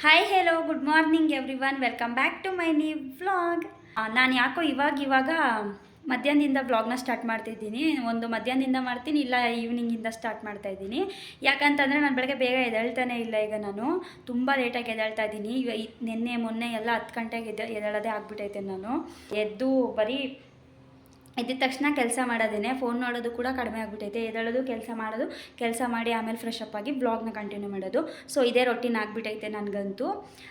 Hi hello good morning everyone welcome back to my new vlog ನಾನು ಯಾಕೋ ಇವಾಗ ಇವಾಗ ಮಧ್ಯಾಹ್ನದಿಂದ ವ್ಲಾಗ್ನ ಸ್ಟಾರ್ಟ್ ಮಾಡ್ತಿದ್ದೀನಿ ಒಂದು ಮಧ್ಯಾಹ್ನದಿಂದ ಮಾಡ್ತೀನಿ, ಇಲ್ಲ ಈವ್ನಿಂಗಿಂದ ಸ್ಟಾರ್ಟ್ ಮಾಡ್ತಾ ಇದ್ದೀನಿ. ಯಾಕಂತಂದರೆ ನಾನು ಬೆಳಗ್ಗೆ ಬೇಗ ಎದ್ದೇಳ್ತಾನೆ ಇಲ್ಲ ಈಗ ನಾನು. ತುಂಬ ಲೇಟಾಗಿ ಎದ್ದೇಳ್ತಾ ಇದ್ದೀನಿ. ಇ- ನಿನ್ನೆ, ಮೊನ್ನೆ ಎಲ್ಲ ಹತ್ತು ಗಂಟೆಗೆ ಎದ್ದ ಎದ್ದೇಳೋದೇ ಆಗ್ಬಿಟ್ಟೈತೆ ನಾನು. ಎದ್ದು ಬರೀ ಎದ್ದಿದ ತಕ್ಷಣ ಕೆಲಸ ಮಾಡೋದೇನೆ. ಫೋನ್ ನೋಡೋದು ಕೂಡ ಕಡಿಮೆ ಆಗ್ಬಿಟ್ಟೈತೆ. ಎದ್ದೇಳೋದು ಕೆಲಸ ಮಾಡೋದು, ಕೆಲಸ ಮಾಡಿ ಆಮೇಲೆ ಫ್ರೆಶ್ ಅಪ್ ಆಗಿ ಬ್ಲಾಗ್ನ ಕಂಟಿನ್ಯೂ ಮಾಡೋದು. ಸೊ ಇದೇ ರೊಟೀನ್ ಆಗಿಬಿಟ್ಟೈತೆ ನನಗಂತೂ.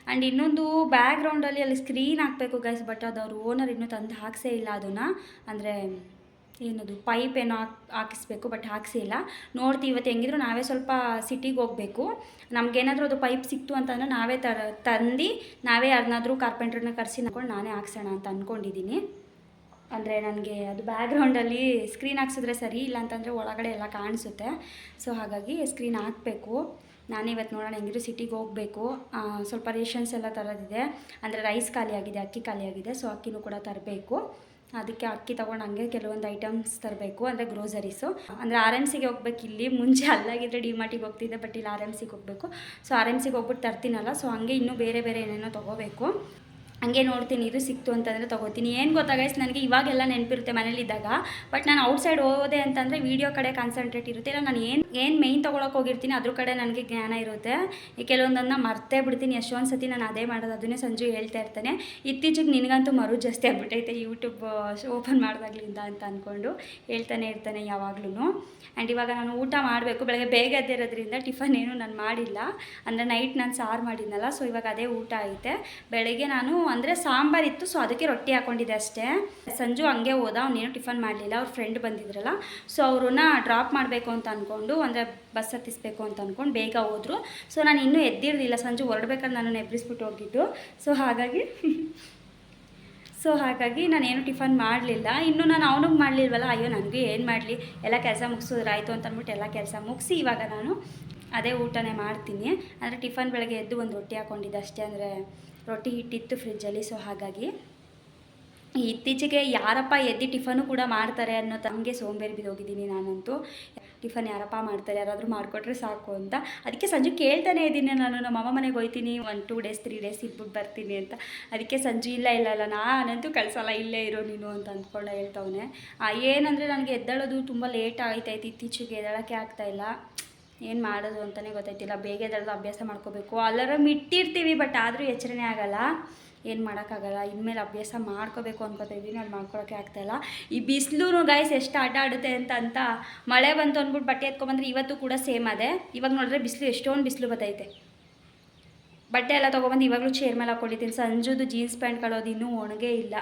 ಆ್ಯಂಡ್ ಇನ್ನೊಂದು ಬ್ಯಾಕ್ಗ್ರೌಂಡಲ್ಲಿ ಅಲ್ಲಿ ಸ್ಕ್ರೀನ್ ಹಾಕಬೇಕು ಗೈಸ್ ಬಟ್ ಅದು ಅವ್ರ ಓನರ್ ಇನ್ನೂ ತಂದು ಹಾಕ್ಸೇ ಇಲ್ಲ ಅದನ್ನು. ಅಂದರೆ ಏನದು ಪೈಪ್ ಏನೋ ಹಾಕ್, ಹಾಕಿಸ್ಬೇಕು ಬಟ್ ಹಾಕ್ಸಿಲ್ಲ ನೋಡ್ತೀವಿ ಇವತ್ತು ಹೆಂಗಿದ್ರು ನಾವೇ ಸ್ವಲ್ಪ ಸಿಟಿಗೆ ಹೋಗಬೇಕು. ನಮಗೇನಾದರೂ ಅದು ಪೈಪ್ ಸಿಕ್ತು ಅಂತಂದರೆ ನಾವೇ ತರ, ತಂದು ನಾವೇ ಯಾರನ್ನಾದ್ರೂ ಕಾರ್ಪೆಂಟ್ರನ್ನ ಕರೆಸಿ ನಡ್ಕೊಂಡು ನಾನೇ ಹಾಕ್ಸೋಣ ಅಂತ ಅಂದ್ಕೊಂಡಿದ್ದೀನಿ ಅಂದರೆ ನನಗೆ ಅದು ಬ್ಯಾಗ್ರೌಂಡಲ್ಲಿ ಸ್ಕ್ರೀನ್ ಹಾಕ್ಸಿದ್ರೆ ಸರಿ ಇಲ್ಲ ಅಂತಂದರೆ ಒಳಗಡೆ ಎಲ್ಲ ಕಾಣಿಸುತ್ತೆ. ಸೊ ಹಾಗಾಗಿ ಸ್ಕ್ರೀನ್ ಹಾಕಬೇಕು. ನಾನು ಇವತ್ತು ನೋಡೋಣ ಹೆಂಗಿದ್ರು ಸಿಟಿಗೆ ಹೋಗಬೇಕು. ಸ್ವಲ್ಪ ರೇಷನ್ಸ್ ಎಲ್ಲ ತರೋದಿದೆ. ಅಂದರೆ ರೈಸ್ ಖಾಲಿಯಾಗಿದೆ ಅಕ್ಕಿ ಖಾಲಿಯಾಗಿದೆ ಸೊ ಅಕ್ಕಿನೂ ಕೂಡ ತರಬೇಕು. ಅದಕ್ಕೆ ಅಕ್ಕಿ ತೊಗೊಂಡು ಹಂಗೆ ಕೆಲವೊಂದು ಐಟಮ್ಸ್ ತರಬೇಕು, ಅಂದರೆ ಗ್ರೋಸರೀಸು ಅಂದರೆ ಆರ್ ಎಂ ಸಿಗೆ ಹೋಗ್ಬೇಕು ಇಲ್ಲಿ. ಮುಂಚೆ ಅಲ್ಲಾಗಿದ್ದರೆ ಡಿ ಮಾರ್ಟಿಗೆ ಹೋಗ್ತಿದ್ದೆ ಬಟ್ ಇಲ್ಲಿ ಆರ್ ಎಂ ಸಿಗೆ ಹೋಗಬೇಕು. ಸೊ ಆರ್ ಎಂ ಸಿಗೆ ಹೋಗ್ಬಿಟ್ಟು ತರ್ತೀನಲ್ಲ ಸೊ ಹಂಗೆ ಇನ್ನೂ ಬೇರೆ ಬೇರೆ ಏನೇನೋ ತೊಗೋಬೇಕು. ಹಂಗೆ ನೋಡ್ತೀನಿ, ಇದು ಸಿಕ್ತು ಅಂತಂದರೆ ತೊಗೋತೀನಿ. ಏನು ಗೊತ್ತಾಗೈಸ್ ನನಗೆ ಇವಾಗೆಲ್ಲ ನೆನಪಿರುತ್ತೆ ಮನೇಲಿದ್ದಾಗ ಬಟ್ ನಾನು ಔಟ್ಸೈಡ್ ಹೋದೆ ಅಂತಂದರೆ ವೀಡಿಯೋ ಕಡೆ ಕಾನ್ಸಂಟ್ರೇಟ್ ಇರುತ್ತೆ. ಇಲ್ಲ, ನಾನು ಏನು ಏನು ಮೈನ್ ತೊಗೊಳಕ್ಕೆ ಹೋಗಿರ್ತೀನಿ, ಅದ್ರ ಕಡೆ ನನಗೆ ಜ್ಞಾನ ಇರುತ್ತೆ. ಈ ಕೆಲವೊಂದನ್ನು ಮರ್ತೇ ಬಿಡ್ತೀನಿ. ಎಷ್ಟೊಂದು ಸತಿ ನಾನು ಅದೇ ಮಾಡೋದು, ಅದನ್ನೇ ಸಂಜು ಹೇಳ್ತಾ ಇರ್ತಾನೆ. ಇತ್ತೀಚೆಗೆ ನಿನಗಂತೂ ಮರು ಜಾಸ್ತಿ ಆಗ್ಬಿಟ್ಟೈತೆ ಯೂಟ್ಯೂಬ್ ಓಪನ್ ಮಾಡಿದಾಗ್ಲಿಂದ ಅಂತ ಅಂದ್ಕೊಂಡು ಹೇಳ್ತಾನೆ ಇರ್ತಾನೆ ಯಾವಾಗ್ಲೂ ಆ್ಯಂಡ್ ಇವಾಗ ನಾನು ಊಟ ಮಾಡಬೇಕು, ಬೆಳಗ್ಗೆ ಬೇಗ ಎದ್ದಿರೋದ್ರಿಂದ ಟಿಫನ್ ಏನು ನಾನು ಮಾಡಿಲ್ಲ. ಅಂದರೆ ನೈಟ್ ನಾನು ಸಾರು ಮಾಡಿದ್ನಲ್ಲ ಸೊ ಇವಾಗ ಅದೇ ಊಟ ಐತೆ. ಬೆಳಗ್ಗೆ ನಾನು ಅಂದರೆ ಸಾಂಬಾರ್ ಇತ್ತು ಸೊ ಅದಕ್ಕೆ ರೊಟ್ಟಿ ಹಾಕೊಂಡಿದ್ದೆ ಅಷ್ಟೇ. ಸಂಜು ಹಂಗೆ ಹೋದ ಅವನೇನು ಟಿಫನ್ ಮಾಡಲಿಲ್ಲ, ಅವ್ರ ಫ್ರೆಂಡ್ ಬಂದಿದ್ರಲ್ಲ. ಸೊ ಅವ್ರನ್ನ ಡ್ರಾಪ್ ಮಾಡಬೇಕು ಅಂತ ಅಂದ್ಕೊಂಡು ಅಂದರೆ ಬಸ್ ಹತ್ತಿಸ್ಬೇಕು ಅಂತ ಅಂದ್ಕೊಂಡು ಬೇಗ ಹೋದರು. ಸೊ ನಾನು ಇನ್ನೂ ಎದ್ದಿರಲಿಲ್ಲ, ಸಂಜು ಹೊರಡ್ಬೇಕಾದ್ರೆ ನಾನು ಎಬ್ಬಿಸ್ಬಿಟ್ಟು ಹೋಗಿದ್ದು. ಸೊ ಹಾಗಾಗಿ ಸೊ ಹಾಗಾಗಿ ನಾನೇನು ಟಿಫನ್ ಮಾಡಲಿಲ್ಲ. ಇನ್ನು ನಾನು ಅವನಿಗೆ ಮಾಡಲಿಲ್ವಲ್ಲ, ಅಯ್ಯೋ ನನಗೂ ಏನು ಮಾಡಲಿ, ಎಲ್ಲ ಕೆಲಸ ಮುಗಿಸೋದ್ರಾಯ್ತು ಅಂತ ಅಂದ್ಬಿಟ್ಟು ಎಲ್ಲ ಕೆಲಸ ಮುಗಿಸಿ ಇವಾಗ ನಾನು ಅದೇ ಊಟನೇ ಮಾಡ್ತೀನಿ. ಅಂದರೆ ಟಿಫನ್ ಬೆಳಗ್ಗೆ ಎದ್ದು ಒಂದು ರೊಟ್ಟಿ ಹಾಕ್ಕೊಂಡಿದ್ದೆ ಅಷ್ಟೇ, ಅಂದರೆ ರೊಟ್ಟಿ ಹಿಟ್ಟಿತ್ತು ಫ್ರಿಜ್ಜಲ್ಲಿ ಸೊ ಹಾಗಾಗಿ ಇತ್ತೀಚೆಗೆ ಯಾರಪ್ಪ ಎದ್ದು ಟಿಫನು ಕೂಡ ಮಾಡ್ತಾರೆ ಅನ್ನೋ ತಂಗೆ ಸೋಂಬೇರಿ ಬಿದ್ದೋಗಿದ್ದೀನಿ ನಾನಂತೂ. ಟಿಫನ್ ಯಾರಪ್ಪ ಮಾಡ್ತಾರೆ, ಯಾರಾದರೂ ಮಾಡಿಕೊಟ್ರೆ ಸಾಕು ಅಂತ. ಅದಕ್ಕೆ ಸಂಜೆ ಕೇಳ್ತಾನೆ ಇದ್ದೀನಿ ನಾನು, ನಮ್ಮ ಅಮ್ಮ ಮನೆಗೆ ಹೋಗ್ತೀನಿ ಒಂದು ಟೂ ಡೇಸ್ ತ್ರೀ ಡೇಸ್ ಇದ್ಬಿಟ್ಟು ಬರ್ತೀನಿ ಅಂತ. ಅದಕ್ಕೆ ಸಂಜೆ, ಇಲ್ಲ ಇಲ್ಲ ಇಲ್ಲ, ನಾನಂತೂ ಕಳ್ಸಲ್ಲ, ಇಲ್ಲೇ ಇರೋ ನೀನು ಅಂತ ಅಂದ್ಕೊಂಡು ಹೇಳ್ತವನೆ. ಏನಂದರೆ ನನಗೆ ಎದ್ದೇಳೋದು ತುಂಬ ಲೇಟ್ ಆಯ್ತಾಯ್ತು, ಇತ್ತೀಚೆಗೆ ಎದ್ದೇಳೋಕ್ಕೆ ಆಗ್ತಾಯಿಲ್ಲ ಏನು ಮಾಡೋದು ಅಂತಲೇ ಗೊತ್ತಾಯ್ತಿಲ್ಲ, ಬೇಗ ಎದ್ದೇಳೋದು ಅಭ್ಯಾಸ ಮಾಡ್ಕೋಬೇಕು. ಅಲಾರಮ್ ಇಟ್ಟಿರ್ತೀವಿ ಬಟ್ ಆದರೂ ಎಚ್ಚರನೇ ಆಗಲ್ಲ. ಏನು ಮಾಡೋಕ್ಕಾಗಲ್ಲ, ಇನ್ಮೇಲೆ ಅಭ್ಯಾಸ ಮಾಡ್ಕೋಬೇಕು ಅನ್ಕೋತಾ ಇದ್ದೀನಿ ಅದು ಮಾಡ್ಕೊಳಕ್ಕೆ ಆಗ್ತಾಯಿಲ್ಲ ಈ ಬಿಸಿಲೂ ಗಾಯ್ಸ್ ಎಷ್ಟು ಆಟ ಆಡುತ್ತೆ ಅಂತ ಅಂತ ಮಳೆ ಬಂತು ಅಂದ್ಬಿಟ್ಟು ಬಟ್ಟೆ ಎತ್ಕೊಂಬಂದ್ರೆ ಇವತ್ತು ಕೂಡ ಸೇಮ್ ಅದೇ. ಇವಾಗ ನೋಡಿದ್ರೆ ಬಿಸಿಲು ಎಷ್ಟೊಂದು ಬಿಸಿಲು ಬತ್ತೈತೆ. ಬಟ್ಟೆ ಎಲ್ಲ ತೊಗೊಬಂದು ಇವಾಗಲೂ ಚೇರ್ ಮೇಲೆ ಹಾಕ್ಕೊಂಡಿದ್ದೀನಿ ಸಂಜುದು ಜೀನ್ಸ್ ಪ್ಯಾಂಟ್ಗಳು ಅದು ಇನ್ನೂ ಒಣಗೇ ಇಲ್ಲ.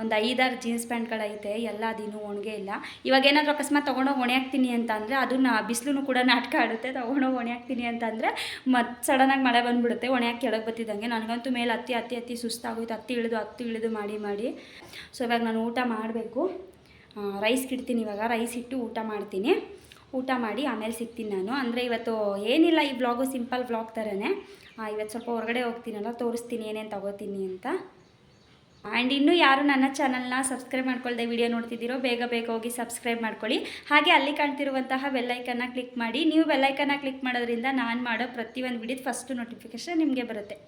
ಒಂದು ಐದಾರು ಜೀನ್ಸ್ ಪ್ಯಾಂಟ್ಗಳೈತೆ ಎಲ್ಲ ಅದಿನ್ನೂ ಒಣಗೇ ಇಲ್ಲ. ಇವಾಗ ಏನಾದರೂ ಅಕಸ್ಮಾತ್ ತೊಗೊಂಡೋಗಿ ಒಣೆ ಹಾಕ್ತೀನಿ ಅಂತ ಅಂದರೆ ಅದನ್ನ ಬಿಸಿಲು ಕೂಡ ನಾಟಕ ಆಡುತ್ತೆ. ತೊಗೊಂಡೋಗಿ ಒಣೆ ಹಾಕ್ತೀನಿ ಅಂತ ಅಂದರೆ ಮತ್ತೆ ಸಡನ್ನಾಗಿ ಮಳೆ ಬಂದುಬಿಡುತ್ತೆ. ಒಣೆ ಕೆಳಗೆ ಬತ್ತಿದ್ದಂಗೆ ನನಗಂತೂ ಮೇಲೆ ಹತ್ತಿ ಹತ್ತಿ ಹತ್ತಿ ಸುಸ್ತಾಗೋಯ್ತು. ಹತ್ತಿ ಇಳಿದು ಹತ್ತಿ ಇಳಿದು ಮಾಡಿ ಮಾಡಿ. ಸೊ ಇವಾಗ ನಾನು ಊಟ ಮಾಡಬೇಕು. ರೈಸ್ ಇಡ್ತೀನಿ ಇವಾಗ. ರೈಸ್ ಇಟ್ಟು ಊಟ ಮಾಡ್ತೀನಿ. ಊಟ ಮಾಡಿ ಆಮೇಲೆ ಸಿಗ್ತೀನಿ ನಾನು. ಅಂದರೆ ಇವತ್ತು ಏನಿಲ್ಲ ಈ ಬ್ಲಾಗು ಸಿಂಪಲ್ ಬ್ಲಾಗ್ ಥರನೇ ಇವತ್ತು ಸ್ವಲ್ಪ ಹೊರಗಡೆ ಹೋಗ್ತೀನಲ್ಲ, ತೋರಿಸ್ತೀನಿ ಏನೇನು ತಗೋತೀನಿ ಅಂತ. ಆ್ಯಂಡ್ ಇನ್ನೂ ಯಾರು ನನ್ನ ಚಾನಲ್ನ ಸಬ್ಸ್ಕ್ರೈಬ್ ಮಾಡ್ಕೊಳ್ಳದೆ ವಿಡಿಯೋ ನೋಡ್ತಿದ್ದೀರೋ, ಬೇಗ ಬೇಗ ಹೋಗಿ ಸಬ್ಸ್ಕ್ರೈಬ್ ಮಾಡ್ಕೊಳ್ಳಿ. ಹಾಗೆ ಅಲ್ಲಿ ಕಾಣ್ತಿರುವಂತಹ ಬೆಲ್ಲೈಕನ್ನ ಕ್ಲಿಕ್ ಮಾಡಿ, ನೀವು ಬೆಲ್ಲೈಕನ್ನ ಕ್ಲಿಕ್ ಮಾಡೋದ್ರಿಂದ ನಾನು ಮಾಡೋ ಪ್ರತಿಯೊಂದು ವಿಡಿಯೋದ ಫಸ್ಟು ನೋಟಿಫಿಕೇಷನ್ ನಿಮಗೆ ಬರುತ್ತೆ.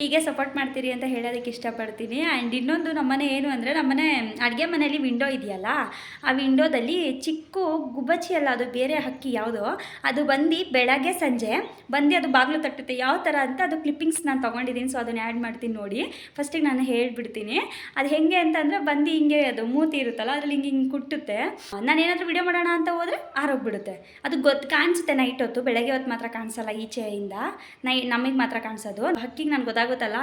ಹೀಗೆ ಸಪೋರ್ಟ್ ಮಾಡ್ತೀರಿ ಅಂತ ಹೇಳೋದಕ್ಕೆ ಇಷ್ಟಪಡ್ತೀನಿ. ಆ್ಯಂಡ್ ಇನ್ನೊಂದು ನಮ್ಮನೆ ಏನು ಅಂದರೆ, ನಮ್ಮನೆ ಅಡುಗೆ ಮನೆಯಲ್ಲಿ ವಿಂಡೋ ಇದೆಯಲ್ಲ, ಆ ವಿಂಡೋದಲ್ಲಿ ಚಿಕ್ಕ ಗುಬ್ಬಚ್ಚಿ ಅಲ್ಲ, ಅದು ಬೇರೆ ಹಕ್ಕಿ ಯಾವುದೋ, ಅದು ಬಂದು ಬೆಳಗ್ಗೆ ಸಂಜೆ ಬಂದು ಅದು ಬಾಗಿಲು ತಟ್ಟುತ್ತೆ. ಯಾವ ಥರ ಅಂತ ಅದು ಕ್ಲಿಪ್ಪಿಂಗ್ಸ್ ನಾನು ತೊಗೊಂಡಿದ್ದೀನಿ. ಸೊ ಅದನ್ನು ಆ್ಯಡ್ ಮಾಡ್ತೀನಿ ನೋಡಿ. ಫಸ್ಟಿಗೆ ನಾನು ಹೇಳಿಬಿಡ್ತೀನಿ. ಅದು ಹೆಂಗೆ ಅಂತಂದರೆ ಬಂದು ಹಿಂಗೆ ಅದು ಮೂತಿ ಇರುತ್ತಲ್ಲ, ಅದರಲ್ಲಿ ಹಿಂಗೆ ಹಿಂಗೆ ಕುಟ್ಟುತ್ತೆ. ನಾನು ಏನಾದರೂ ವಿಡಿಯೋ ಮಾಡೋಣ ಅಂತ ಹೋದರೆ ಆರೋಗ್ಬಿಡುತ್ತೆ ಅದು ಗೊತ್ತು ಕಾಣಿಸುತ್ತೆ ನೈಟ್ ಹೊತ್ತು. ಬೆಳಗ್ಗೆ ಹೊತ್ತು ಮಾತ್ರ ಕಾಣಿಸಲ್ಲ ಈಚೆಯಿಂದ. ನೈ, ನಮಗೆ ಮಾತ್ರ ಕಾಣಿಸೋದು. ಹಕ್ಕಿಗೆ ನನಗೆ ಗೊತ್ತಾಗುತ್ತಲ್ಲ?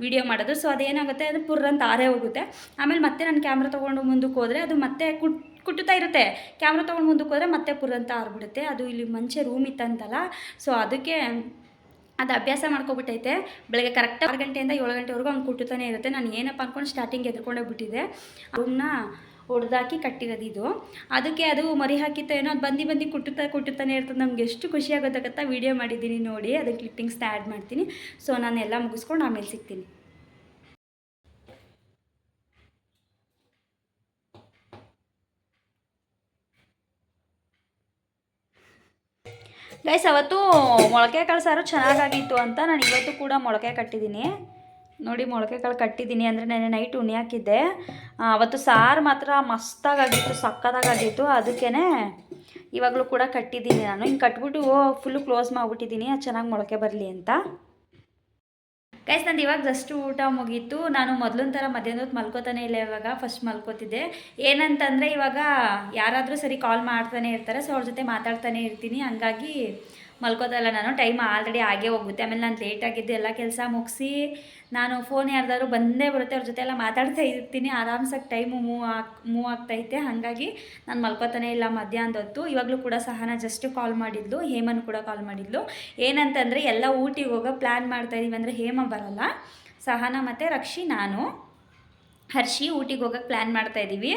ವಿಡಿಯೋ ಮಾಡೋದು. ಸೊ ಅದೇನಾಗುತ್ತೆ? ಅದು ಪುರ್ ಅಂತ ಆರೇ ಹೋಗುತ್ತೆ. ಆಮೇಲೆ ಮತ್ತೆ ನಾನು ಕ್ಯಾಮ್ರಾ ತೊಗೊಂಡು ಮುಂದಕ್ಕೆ ಹೋದರೆ ಅದು ಮತ್ತೆ ಕುಟ್, ಕುಟ್ಟುತ್ತಾ ಇರುತ್ತೆ. ಕ್ಯಾಮ್ರಾ ತೊಗೊಂಡು ಮುಂದಕ್ಕೆ ಹೋದರೆ ಮತ್ತೆ ಪುರ್ ಅಂತ ಆರ್ಬಿಡುತ್ತೆ. ಅದು ಇಲ್ಲಿ ಮುಂಚೆ ರೂಮ್ ಇತ್ತಂತಲ್ಲ. ಸೊ ಅದಕ್ಕೆ ಅದು ಅಭ್ಯಾಸ ಮಾಡ್ಕೊಬಿಟ್ಟೈತೆ. ಬೆಳಗ್ಗೆ ಕರೆಕ್ಟ್ ಆರು ಗಂಟೆಯಿಂದ ಏಳು ಗಂಟೆವರೆಗೂ ಅವ್ನು ಕುಟ್ಟುತ್ತಾನೆ ಇರುತ್ತೆ. ನಾನು ಏನಪ್ಪ ಅಂದ್ಕೊಂಡು ಸ್ಟಾರ್ಟಿಂಗ್ ಎದ್ಕೊಂಡೇ ಬಿಟ್ಟಿದ್ದೆ ರೂಮ್ನ ಹೊಡೆದಾಕಿ ಕಟ್ಟಿರೋದು ಇದು. ಅದಕ್ಕೆ ಅದು ಮರಿ ಹಾಕಿತ್ತು ಏನೋ ಅದು ಬಂದು ಬಂದು ಕುಟ್ಟುತ್ತಾ ಕುಟ್ಟುತ್ತಾನೆ ಇರ್ತದೆ. ನಮ್ಗೆ ಎಷ್ಟು ಖುಷಿ ಆಗೋದಕ್ಕಂತ ವೀಡಿಯೋ ಮಾಡಿದ್ದೀನಿ ನೋಡಿ. ಅದಕ್ಕೆ ಕ್ಲಿಪ್ಪಿಂಗ್ಸ್ನ ಆ್ಯಡ್ ಮಾಡ್ತೀನಿ. ಸೊ ನಾನು ಎಲ್ಲ ಮುಗಿಸ್ಕೊಂಡು ಆಮೇಲೆ ಸಿಗ್ತೀನಿ. ಗೈಸ್ ಅವತ್ತು ಮೊಳಕೆ ಕಾಳು ಸಾರು ಚೆನ್ನಾಗಾಗಿತ್ತು ಅಂತ ನಾನು ಇವತ್ತು ಕೂಡ ಮೊಳಕೆ ಕಟ್ಟಿದ್ದೀನಿ. ನೋಡಿ ಮೊಳಕೆ ಕಾಳು ಕಟ್ಟಿದ್ದೀನಿ ಅಂದರೆ ನೆನೆ ನೈಟ್ ಉಣಿ ಹಾಕಿದ್ದೆ. ಆ, ಅವತ್ತು ಸಾರು ಮಾತ್ರ ಮಸ್ತಾಗಾಗಿತ್ತು ಸಕ್ಕತ್ತಾಗಿತ್ತು ಅದಕ್ಕೇ ಇವಾಗಲೂ ಕೂಡ ಕಟ್ಟಿದ್ದೀನಿ ನಾನು. ಹಿಂಗೆ ಕಟ್ಬಿಟ್ಟು ಫುಲ್ಲು ಕ್ಲೋಸ್ ಮಾಡಿಬಿಟ್ಟಿದ್ದೀನಿ. ಅದು ಚೆನ್ನಾಗಿ ಮೊಳಕೆ ಬರಲಿ ಅಂತ. ಕೈಸ್ ನಂದು ಇವಾಗ ಜಸ್ಟ್ ಊಟ ಮುಗೀತು. ನಾನು ಮೊದಲಿನ ಥರ ಮಧ್ಯಾಹ್ನ ಹೊತ್ತು ಮಲ್ಕೋತಾನೆ ಇಲ್ಲ ಇವಾಗ. ಫಸ್ಟ್ ಮಲ್ಕೋತಿದ್ದೆ. ಏನಂತಂದರೆ ಇವಾಗ ಯಾರಾದರೂ ಸರಿ ಕಾಲ್ ಮಾಡ್ತಾನೆ ಇರ್ತಾರೆ ಸೊ ಅವ್ರ ಜೊತೆ ಮಾತಾಡ್ತಾನೆ ಇರ್ತೀನಿ. ಹಂಗಾಗಿ ಮಲ್ಕೋತಲ್ಲ ನಾನು. ಟೈಮ್ ಆಲ್ರೆಡಿ ಆಗೇ ಹೋಗುತ್ತೆ. ಆಮೇಲೆ ನಾನು ಲೇಟಾಗಿದ್ದು ಎಲ್ಲ ಕೆಲಸ ಮುಗಿಸಿ ನಾನು ಫೋನ್ ಯಾರ್ದಾದ್ರು ಬಂದೇ ಬರುತ್ತೆ, ಅವ್ರ ಜೊತೆ ಎಲ್ಲ ಮಾತಾಡ್ತಾ ಇರ್ತೀನಿ. ಆರಾಮ್ಸಾಗಿ ಟೈಮು ಮೂವ್ ಆಗ್ ಮೂವ್ ಆಗ್ತೈತೆ ಹಾಗಾಗಿ ನಾನು ಮಲ್ಕೋತಾನೆ ಇಲ್ಲ ಮಧ್ಯಾಹ್ನದ ಹೊತ್ತು ಇವಾಗಲೂ ಕೂಡ ಸಹನ ಜಸ್ಟ್ ಕಾಲ್ ಮಾಡಿದ್ಲು. ಹೇಮನ್ ಕೂಡ ಕಾಲ್ ಮಾಡಿದ್ಲು. ಏನಂತಂದರೆ ಎಲ್ಲ ಊಟಿಗೆ ಹೋಗೋ ಪ್ಲ್ಯಾನ್ ಮಾಡ್ತಾಯಿದ್ದೀವಿ ಅಂದರೆ ಹೇಮ ಬರಲ್ಲ. ಸಹನ ಮತ್ತು ರಕ್ಷಿ ನಾನು. ಹರ್ಷಿ ಊಟಿಗೆ ಹೋಗೋಕೆ ಪ್ಲ್ಯಾನ್ ಮಾಡ್ತಾ ಇದ್ದೀವಿ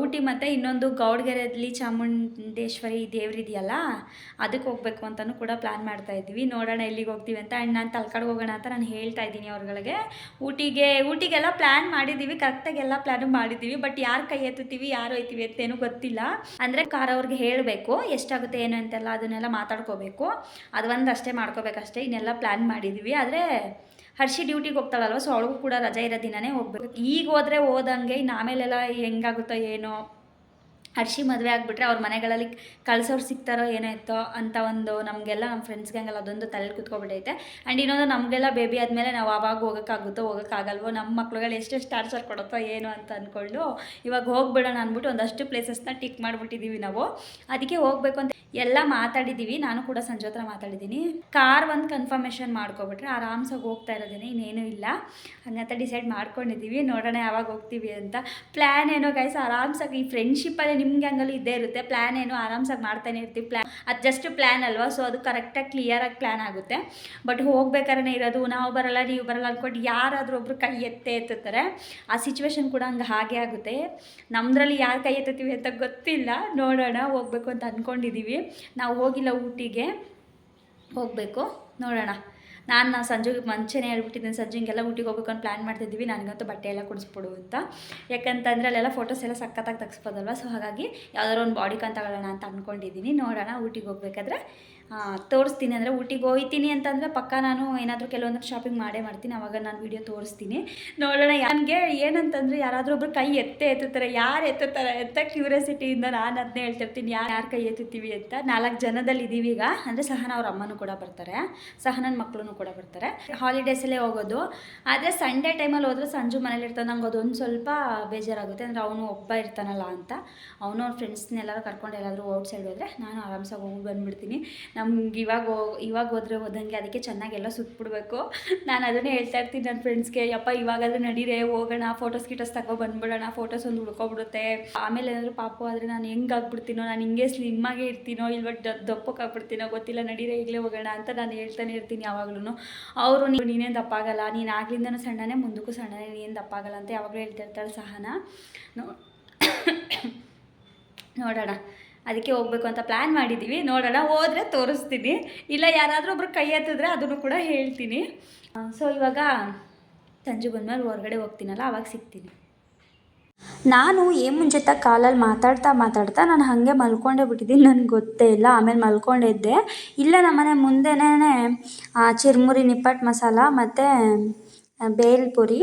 ಊಟಿ ಮತ್ತು ಇನ್ನೊಂದು ಗೌಡ್ಗೆರೆಯಲ್ಲಿ ಚಾಮುಂಡೇಶ್ವರಿ ದೇವ್ರಿದೆಯಲ್ಲ ಅದಕ್ಕೆ ಹೋಗ್ಬೇಕು ಅಂತಲೂ ಕೂಡ ಪ್ಲ್ಯಾನ್ ಮಾಡ್ತಾ ಇದ್ದೀವಿ ನೋಡೋಣ ಎಲ್ಲಿಗೆ ಹೋಗ್ತೀವಿ ಅಂತ. ಆ್ಯಂಡ್ ನಾನು ತಲ್ಕಾಡ್ಗೆ ಹೋಗೋಣ ಅಂತ ನಾನು ಹೇಳ್ತಾ ಇದ್ದೀನಿ ಅವ್ರಗಳಿಗೆ. ಊಟಿಗೆ, ಊಟಿಗೆಲ್ಲ ಪ್ಲ್ಯಾನ್ ಮಾಡಿದ್ದೀವಿ ಕರೆಕ್ಟಾಗಿ ಎಲ್ಲ ಪ್ಲ್ಯಾನು ಮಾಡಿದ್ದೀವಿ ಬಟ್ ಯಾರು ಕೈ ಎತ್ತುತ್ತೀವಿ, ಯಾರು ಹೋಯ್ತೀವಿ ಅಂತೇನು ಗೊತ್ತಿಲ್ಲ. ಅಂದರೆ ಕಾರ್ ಅವ್ರಿಗೆ ಹೇಳಬೇಕು, ಎಷ್ಟಾಗುತ್ತೆ, ಏನು ಅಂತೆಲ್ಲ ಅದನ್ನೆಲ್ಲ ಮಾತಾಡ್ಕೋಬೇಕು. ಅದು ಒಂದು ಅಷ್ಟೇ ಮಾಡ್ಕೋಬೇಕಷ್ಟೇ, ಇನ್ನೆಲ್ಲ ಪ್ಲ್ಯಾನ್ ಮಾಡಿದ್ದೀವಿ ಆದರೆ ಹರ್ಷಿ ಡ್ಯೂಟಿಗೆ ಹೋಗ್ತಾಳಲ್ವ? ಸೊ ಅವಳಿಗೂ ಕೂಡ ರಜೆ ಇರೋ ದಿನನೇ ಹೋಗ್ಬೇಕು. ಈಗ ಹೋದ್ರೆ ಹೋದಂಗೆ ಇನ್ನು ಆಮೇಲೆಲ್ಲ ಹೆಂಗಾಗುತ್ತೋ ಏನೋ? ಹರ್ಷಿ ಮದುವೆ ಆಗಿಬಿಟ್ರೆ ಅವ್ರ ಮನೆಗಳಲ್ಲಿ ಕಳ್ಸೋರು ಸಿಗ್ತಾರೋ ಏನೋ ಇತ್ತೋ ಅಂತ ಒಂದು ನಮಗೆಲ್ಲ ನಮ್ಮ ಫ್ರೆಂಡ್ಸ್ ಗ್ಯಾಂಗೆಲ್ಲ ಅದೊಂದು ತಲೆ ಕುತ್ಕೊಬಿಟ್ಟೈತೆ. ಆ್ಯಂಡ್ ಇನ್ನೊಂದು ನಮಗೆಲ್ಲ ಬೇಬಿ ಆದಮೇಲೆ ನಾವು ಆವಾಗ ಹೋಗೋಕ್ಕಾಗುತ್ತೋ ಹೋಗೋಕ್ಕಾಗಲ್ವೋ ನಮ್ಮ ಮಕ್ಳುಗಳು ಎಷ್ಟೆಷ್ಟು ಟಾರ್ಚರ್ ಕೊಡುತ್ತೋ ಏನು ಅಂತ ಅಂದ್ಕೊಂಡು ಇವಾಗ ಹೋಗ್ಬಿಡೋಣ ಅಂದ್ಬಿಟ್ಟು ಒಂದಷ್ಟು ಪ್ಲೇಸಸ್ನ ಟಿಕ್ ಮಾಡಿಬಿಟ್ಟಿದ್ದೀವಿ ನಾವು. ಅದಕ್ಕೆ ಹೋಗ್ಬೇಕು ಅಂತ ಎಲ್ಲ ಮಾತಾಡಿದ್ದೀವಿ ನಾನು ಕೂಡ ಸಂಜೆ ಹತ್ರ ಮಾತಾಡಿದ್ದೀನಿ. ಕಾರ್ ಒಂದು ಕನ್ಫರ್ಮೇಷನ್ ಮಾಡ್ಕೊಬಿಟ್ರೆ ಆರಾಮ್ಸಾಗಿ ಹೋಗ್ತಾ ಇರೋದೇನೆ, ಇನ್ನೇನು ಇಲ್ಲ. ಹಂಗಂತ ಡಿಸೈಡ್ ಮಾಡ್ಕೊಂಡಿದ್ದೀವಿ ನೋಡೋಣ ಯಾವಾಗ ಹೋಗ್ತೀವಿ ಅಂತ. ಪ್ಲ್ಯಾನ್ ಏನೋ ಗೈಸ್ ಆರಾಮ್ಸಾಗಿ ಈ ಫ್ರೆಂಡ್ಶಿಪ್ಪಲ್ಲಿ ನಿಮ್ಗೆ ಹಂಗಲ್ಲಿ ಇದ್ದೇ ಇರುತ್ತೆ. ಪ್ಲ್ಯಾನ್ ಏನು ಆರಾಮ್ಸಾಗಿ ಮಾಡ್ತಾನೆ ಇರ್ತೀವಿ. ಪ್ಲ್ಯಾನ್ ಅದು ಜಸ್ಟ್ ಪ್ಲ್ಯಾನ್ ಅಲ್ವಾ? ಸೊ ಅದು ಕರೆಕ್ಟಾಗಿ ಕ್ಲಿಯರಾಗಿ ಪ್ಲ್ಯಾನ್ ಆಗುತ್ತೆ. ಬಟ್ ಹೋಗ್ಬೇಕಾದ್ರೆ ಇರೋದು, ನಾವು ಬರಲ್ಲ, ನೀವು ಬರಲ್ಲ ಅಂದ್ಕೊಂಡು ಯಾರಾದರೂ ಒಬ್ರು ಕೈ ಎತ್ತೇ ಎತ್ತುತ್ತಾರೆ. ಆ ಸಿಚುವೇಶನ್ ಕೂಡ ಹಂಗೆ ಹಾಗೆ ಆಗುತ್ತೆ. ನಮ್ಮದ್ರಲ್ಲಿ ಯಾರು ಕೈ ಎತ್ತುತ್ತೀವಿ ಅಂತ ಗೊತ್ತಿಲ್ಲ. ನೋಡೋಣ, ಹೋಗ್ಬೇಕು ಅಂತ ಅಂದ್ಕೊಂಡಿದ್ದೀವಿ ನಾವು ಹೋಗಿಲ್ಲ ಊಟಿಗೆ. ಹೋಗಬೇಕು. ನೋಡೋಣ. ನಾನು ನಾವು ಸಂಜೆಗೆ ಮುಂಚೆನೇ ಹೇಳ್ಬಿಟ್ಟಿದ್ದೀನಿ, ಸಂಜೆ ಹಿಂಗೆಲ್ಲ ಊಟಿಗೆ ಹೋಗ್ಬೇಕು ಅಂತ ಪ್ಲ್ಯಾನ್ ಮಾಡ್ತಿದ್ದೀವಿ, ನನಗಂತೂ ಬಟ್ಟೆ ಎಲ್ಲ ಕೊಡಿಸ್ಬಿಡು ಅಂತ. ಯಾಕಂತಂದರೆ ಅಲ್ಲೆಲ್ಲ ಫೋಟೋಸ್ ಎಲ್ಲ ಸಖತ್ತಾಗಿ ತೆಗಿಸ್ಬೋದಲ್ವ ಸೊ ಹಾಗಾಗಿ ಯಾವ್ದಾದ್ರು ಒಂದು ಬಾಡಿ ತಗೊಳ್ಳೋಣ ಅಂತ ಅಂದ್ಕೊಂಡಿದ್ದೀನಿ ನೋಡೋಣ ಊಟಿಗೆ ಹೋಗ್ಬೇಕಾದ್ರೆ. ತೋರಿಸ್ತೀನಿ ಅಂದರೆ ಊಟಿಗೆ ಹೋಗ್ತೀನಿ ಅಂತಂದರೆ ಪಕ್ಕ ನಾನು ಏನಾದರೂ ಕೆಲವೊಂದು ಶಾಪಿಂಗ್ ಮಾಡೇ ಮಾಡ್ತೀನಿ. ಅವಾಗ ನಾನು ವೀಡಿಯೋ ತೋರಿಸ್ತೀನಿ. ನೋಡೋಣ ನನಗೆ ಏನಂತಂದರೆ ಯಾರಾದರೂ ಒಬ್ರು ಕೈ ಎತ್ತೇ ಎತ್ತುತ್ತಾರೆ. ಯಾರು ಎತ್ತುತ್ತಾರೆ ಎತ್ತ ಕ್ಯೂರಿಯಾಸಿಟಿಯಿಂದ ನಾನು ಅದನ್ನೇ ಹೇಳ್ತಿರ್ತೀನಿ. ಯಾರು ಯಾರು ಕೈ ಎತ್ತುತ್ತೀವಿ ಅಂತ. ನಾಲ್ಕು ಜನದಲ್ಲಿ ಇದ್ದೀವಿ ಈಗ. ಅಂದರೆ ಸಹನ ಅವ್ರ ಅಮ್ಮನೂ ಕೂಡ ಬರ್ತಾರೆ. ಸಹನನ ಮಕ್ಕಳು ಕೂಡ ಬರ್ತಾರೆ. ಹಾಲಿಡೇಸಲ್ಲೇ ಹೋಗೋದು. ಆದರೆ ಸಂಡೇ ಟೈಮಲ್ಲಿ ಹೋದ್ರೆ ಸಂಜು ಮನೇಲಿ ಇರ್ತಾನೆ. ನಂಗೆ ಅದೊಂದು ಸ್ವಲ್ಪ ಬೇಜಾರಾಗುತ್ತೆ. ಅಂದರೆ ಅವನು ಒಬ್ಬ ಇರ್ತಾನಲ್ಲ ಅಂತ. ಅವನು ಅವ್ರ ಫ್ರೆಂಡ್ಸ್ನೆಲ್ಲರೂ ಕರ್ಕೊಂಡು ಎಲ್ಲಾದರೂ ಔಟ್ ಸೈಡ್ ಹೋದರೆ ನಾನು ಆರಾಮ್ಸಾಗಿ ಹೋಗಿ ಬಂದುಬಿಡ್ತೀನಿ. ನಮ್ಗೆ ಇವಾಗ ಇವಾಗ ಹೋದ್ರೆ ಹೋದಂಗೆ ಅದಕ್ಕೆ ಚೆನ್ನಾಗಿ ಎಲ್ಲ ಸುತ್ತಬಿಡ್ಬೇಕು ನಾನು ಅದನ್ನೇ ಹೇಳ್ತಾ ಇರ್ತೀನಿ ನನ್ನ ಫ್ರೆಂಡ್ಸ್ಗೆ ಯಪ್ಪ, ಇವಾಗಾದ್ರೂ ನಡೀರೆ, ಹೋಗೋಣ ಫೋಟೋಸ್ ಗಿಟೋಸ್ ತಗೋ ಬಂದ್ಬಿಡೋಣ ಫೋಟೋಸ್ ಒಂದು ಉಳ್ಕೊಬಿಡುತ್ತೆ. ಆಮೇಲೆ ಏನಾದರೂ ಪಾಪ ಆದರೆ ನಾನು ಹೆಂಗೆ ಆಗ್ಬಿಡ್ತೀನೋ, ನಾನು ಹಿಂಗೆ ಸ್ಲಿಮ್ಮಾಗೆ ಇರ್ತೀನೋ, ಇಲ್ವ ದಪ್ಪಕ್ಕೆ ಆಗ್ಬಿಡ್ತೀನೋ ಗೊತ್ತಿಲ್ಲ, ನಡೀರೆ, ಈಗಲೇ ಹೋಗೋಣ ಅಂತ ನಾನು ಹೇಳ್ತಾನೆ ಇರ್ತೀನಿ ಯಾವಾಗ್ಲೂ ಅವರು ನೀವು ನೀನೇನು ದಪ್ಪಾಗಲ್ಲ, ನೀನು ಆಗ್ಲಿಂದನೂ ಸಣ್ಣನೇ, ಮುಂದಕ್ಕೂ ಸಣ್ಣನೇ ನೀನು ದಪ್ಪಾಗಲ್ಲ ಅಂತ ಯಾವಾಗಲೂ ಹೇಳ್ತಿರ್ತಾಳೆ ಸಹನ. ನೋ ನೋಡೋಣ. ಅದಕ್ಕೆ ಹೋಗ್ಬೇಕು ಅಂತ ಪ್ಲ್ಯಾನ್ ಮಾಡಿದ್ದೀವಿ ನೋಡೋಣ, ಹೋದರೆ ತೋರಿಸ್ತೀನಿ. ಇಲ್ಲ ಯಾರಾದರೂ ಒಬ್ರು ಕೈ ಎತ್ತಿದ್ರೆ ಅದನ್ನು ಕೂಡ ಹೇಳ್ತೀನಿ. ಸೊ ಇವಾಗ ಸಂಜೆ ಬಂದಮೇಲೆ ಹೊರಗಡೆ ಹೋಗ್ತೀನಲ್ಲ, ಅವಾಗ ಸಿಗ್ತೀನಿ. ನಾನು ಏ ಜೊತೆ ಕಾಲಲ್ಲಿ ಮಾತಾಡ್ತಾ ಮಾತಾಡ್ತಾ ನಾನು ಹಾಗೆ ಮಲ್ಕೊಂಡೇ ಬಿಟ್ಟಿದ್ದೀನಿ, ನನಗೆ ಗೊತ್ತೇ ಇಲ್ಲ. ಆಮೇಲೆ ಮಲ್ಕೊಂಡಿದ್ದೆ. ಇಲ್ಲ ನಮ್ಮನೆ ಮುಂದೆನೇ ಚಿರ್ಮುರಿ ನಿಪ್ಪಟ್ಟು ಮಸಾಲ ಮತ್ತು ಬೇಲ್ಪುರಿ